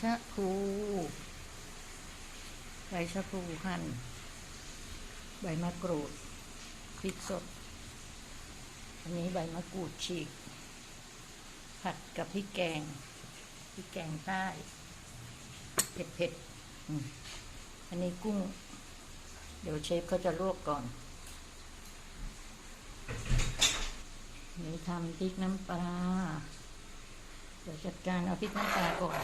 ชะพลูใบชะพลูหั่น ใบมะกรูดพริกสด อันนี้ใบมะกรูดฉีก ผัดกับพริกแกงพริกแกงใต้ เผ็ดเผ็ดๆอันนี้กุ้ง เดี๋ยวเชฟเขาจะลวกก่อน นี่ทำพริกน้ำปลาเดี๋ยวจัดการเอาพริกน้ำปลาก่อน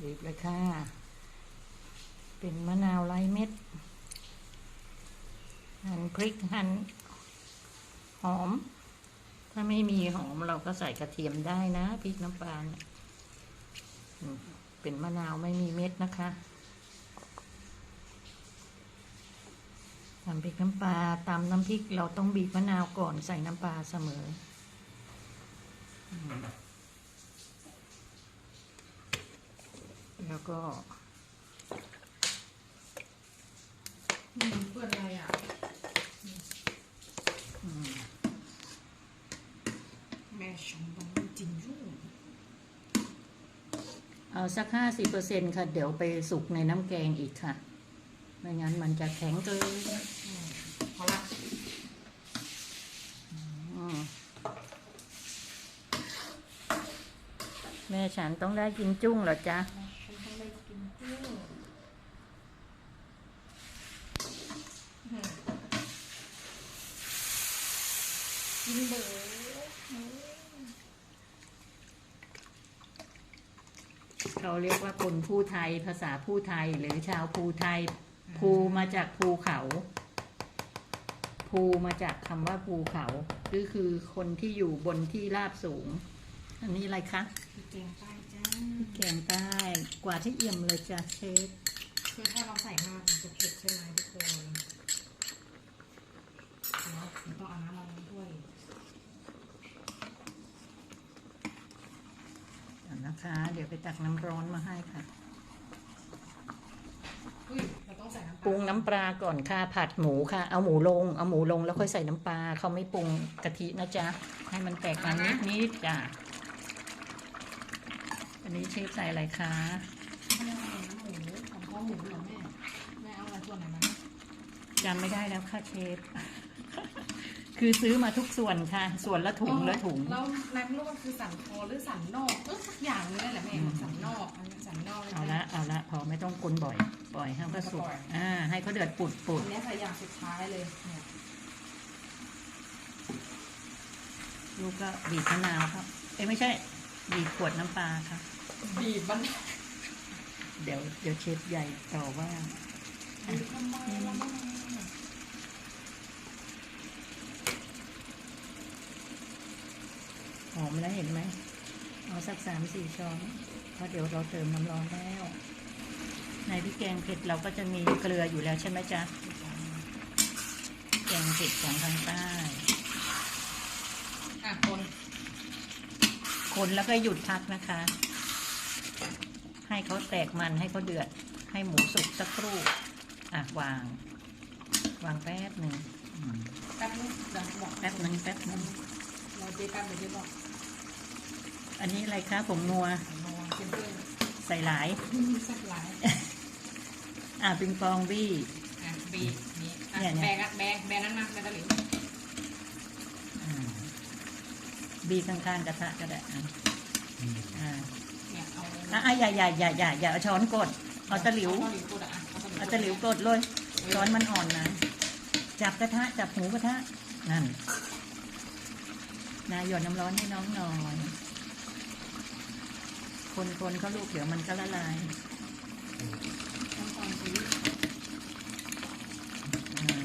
บีบเลยค่ะ เป็นมะนาวไร้เม็ด หั่นพริกหั่นหอม ถ้าไม่มีหอมเราก็ใส่กระเทียมได้นะพริกน้ำปลาเนี่ยเป็นมะนาวไม่มีเม็ดนะคะทำพริกน้ำปลาตำน้ำพริกเราต้องบีบมะนาวก่อนใส่น้ำปลาเสมออืม แล้วก็อืมเพื่อนอะไรอะอืมแม่ชมบังจริงยุ่งเอาสักห้าสิบเปอร์เซ็นค่ะ เดี๋ยวไปสุกในน้ำแกงอีกค่ะ ไม่งั้นมันจะแข็งเกินอืมพอละอืมแม่ฉันต้องได้กินจุ้งเหรอจ๊ะ ฉันต้องได้กินกุ้งอืม กินเบอร์เขาเรียกว่าคนผู้ไทยภาษาผู้ไทยหรือชาวภูไทย ภูมาจากภูเขา ภูมาจากคำว่าภูเขาก็คือคนที่อยู่บนที่ราบสูง อันนี้อะไรคะพี่แกงใต้จ้าแกงใต้กว่าที่เอี่ยมเลยจ้ะเชฟคือถ้าเราใส่มากมันจะเผ็ดใช่ไหมทุกคนเดี๋ยวเดี๋ยวต้องเอาน้ำมาลงถ้วย เดี๋ยวนะคะ เดี๋ยวไป ตักน้ำร้อนมาให้ค่ะอุ้ยเราต้องใส่น้ำปรุงน้ำปลาก่อนค่ะผัดหมูค่ะ เอาหมูลง เอาหมูลงแล้วค่อยใส่น้ำปลาเขาไม่ปรุงกะทินะจ๊ะ ให้มันแตกมันนิดนิดๆจ้ะอันนี้เชฟใส่อะไรคะไม่ได้เอาน้ำหมูของข้อหมูเหรอแม่แม่เอาอะไรส่วนไหนมาจำไม่ได้แล้วค่ะเชฟ คือซื้อมาทุกส่วนค่ะ ส่วนละถุงละถุง แล้วแม็กรู้ว่าคือสันคอหรือสันนอกเออสักอย่างนึงนั่นแหละแม่สันนอกอันนี้สันนอกเอาละเอาละพอไม่ต้องคนบ่อย ปล่อยให้เขาสุกปล่อยอ่า ให้เขาเดือดปุดปุดอันนี้ใส่อย่างสุดท้ายเลยเนี่ยลูกก็บีบมะนาวครับเอ้ยไม่ใช่ บีบขวดน้ำปลาค่ะบีบมันเดี๋ยวเดี๋ยวเชฟใหญ่ต่อว่าบีบทำไมล่ะแม่ หอมแล้วเห็นไหมเอาสักสามสี่ช้อนเพราะเดี๋ยวเราเติมน้ำร้อนแล้ว ในพริกแกงเผ็ดเราก็จะมีเกลืออยู่แล้วใช่ไหมจ๊ะแกงเผ็ดของทางใต้อะคนคนแล้วก็หยุดพักนะคะ ให้เขาแตกมันให้เขาเดือด ให้หมูสุกสักครู่ อะวาง วางแป๊บหนึ่งอืมแป๊บนึงเดี๋ยวบอกแป๊บหนึ่งแป๊บหนึ่งเราเจ๊แป๊บเดี๋ยวเจ๊บอก อันนี้อะไรคะผงนัวนอนเพื่อนใส่หลายๆสักหลายอะปิงปองบี้ อะบีบนี่อะเนี่ยเนี่ย แบงอะแบงแบงนั้นมาแบงตะหลิวอ่าบี้ข้างๆกระทะก็ได้อะอ่าเนี่ยเอาอะอะอย่าอย่าอย่าอย่าอย่าเอาช้อนกดเอาตะหลิว เอาตะหลิวกดอะเอาตะหลิวกดเลยช้อนมันอ่อนนะ จับกระทะ จับหูกระทะ นั่น นายหยดน้ำร้อนให้น้องหน่อย คนคนเขาลูกเดี๋ยวมันก็ละลายต้องตอนซื้ออ่า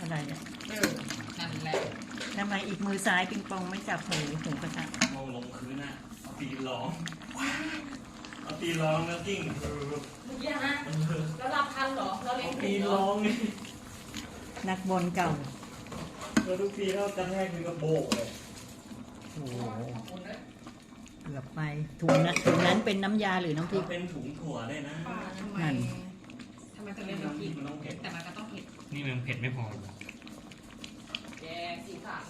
อะไรอะเออนั่นแหละทำไมอีกมือซ้ายปิงปองไม่จับหูหูกระทะมองลงพื้นอะเอาตีนร้องเอาตีนร้องแล้วกิ้งเมื่อกี้นะแล้วเราทันเหรอเราเล่เอานตีนร้องนี่นักบอลเก่าแล้วทุกทีเรากระแทกคือกระโบกเลยโอ้โห เกือบไปถุงนั้นถุงนั้นเป็นน้ำยาหรือน้ำพริมักนเป็นถุงถั่วได้นะป้าทำไมนั่น ทำไมต้องเล่นแบบผิดมันต้องเผ็ด แต่มันก็ต้องเผ็ดนี่มันเผ็ดไม่พอแกสาร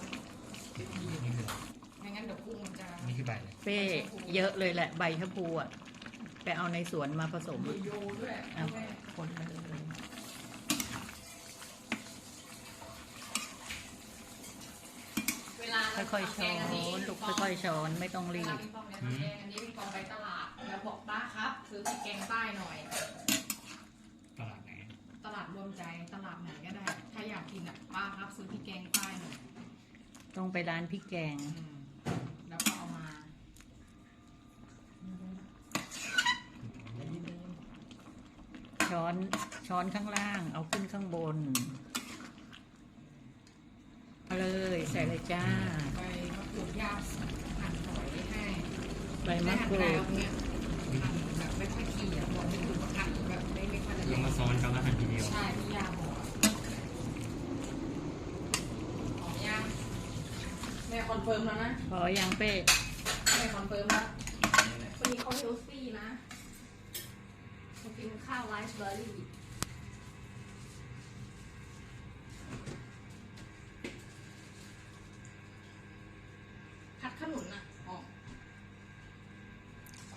นี่คืออะไรไม่งั้นเดี๋ยวกุ้งมันจะนี่คือใบเลยเป้เยอะเลยแหละใบชะพูอะไปเอาในสวนมาผสมโยด้วยเอาแม่คนเลยเวลาเรา ค่อยๆช้ทำแกงอนนี้ลูกค่อยๆช้อนไม่ต้องเวรีลาบพี่ปองเนี่ยทำแกงอันนี้พี่ปองไปตลาด แล้วบอกป้าครับซื้อพริกแกงใต้หน่อย ตลาดไหนตลาดรวมใจตลาดไหนก็ได้ ถ้าอยากกินอะป้าครับซื้อพริกแกงใต้หน่อยต้องไปร้านพริกแกง อืมแล้วก็เอามาช้อนช้อนข้างล่าง เอาขึ้นข้างบน เอาเลยใส่เลยจ้า ใบมะกรูดย่างหั่นฝอยให้ใบมะกรูไได้ดหั่นแล้วเนี่ยหั่นแบบไม่ค่อยขี้อะบอกไม่ถูกว่าหั่นแบบไม่ไม่ค่อยละลเอียงดมาซ้อนกันแล้วหั่นทีเดียวใช่พี่ยาบอกหอมย่างแม่คอนเฟิร์มแล้วนะพอยังเป้แม่คอนเฟิร์มแล้ววันนี้เขาเฮลซี่นะเขากินข้าวไรซ์เบอร์รี่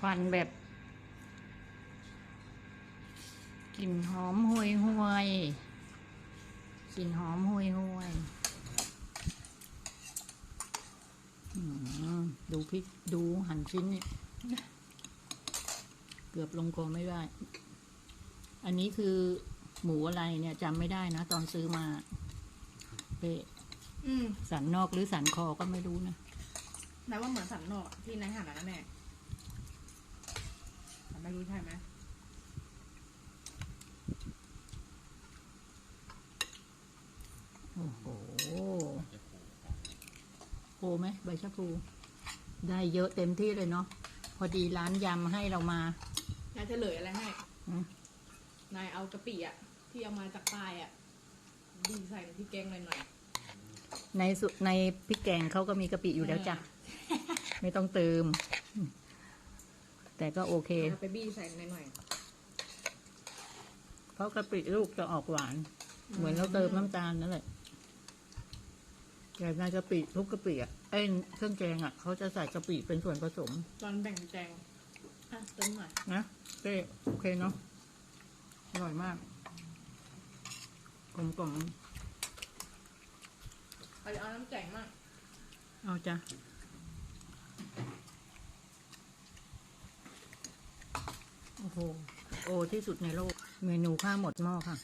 ควันแบบกลิ่นหอมห่วยห่วยๆกลิ่นหอมห่วยห่วยๆอืมดูพริกดูหั่นชิ้นนี่เกือบลงคอไม่ได้ อันนี้คือหมูอะไรเนี่ยจำไม่ได้นะ ตอนซื้อมาเป๊ะอืมสันนอกหรือสันคอก็ไม่รู้นะแม้ว่าเหมือนสันนอกที่นายหันนะแม่แต่ ไม่รู้ใช่ไหมโอ้โหโพไหมใบชะพูได้เยอะเต็มที่เลยเนาะพอดีร้านยำให้เรามานายเฉลยอะไรให้ อืมนายเอากะปิอะ ที่เอามาจากใต้อะดีใส่ในพริกแกงหน่อยในสุในพริกแกงเขาก็มีกะปิอยู่แล้วจ้ะ ไม่ต้องเติม แต่ก็โอเคๆเอาไปบี้ใส่หน่อยเพราะกะปิลูกจะออกหวาน เหมือนเราเติมน้ำตาลนั่นแหละแต่ในกะปิทุกกะปิอะไอ้ยเครื่องแกงอะเขาจะใส่กะปิเป็นส่วนผสม ตอนแบ่งแจงอะเติมหน่อยนะเป้โอเคเนาะอร่อยมากกลมกล่อมไปเอาน้ำแจงมากเอาจ้ะ โอ้โหโอที่สุดในโลก เมนูข้าวหมดหม้อค่ะ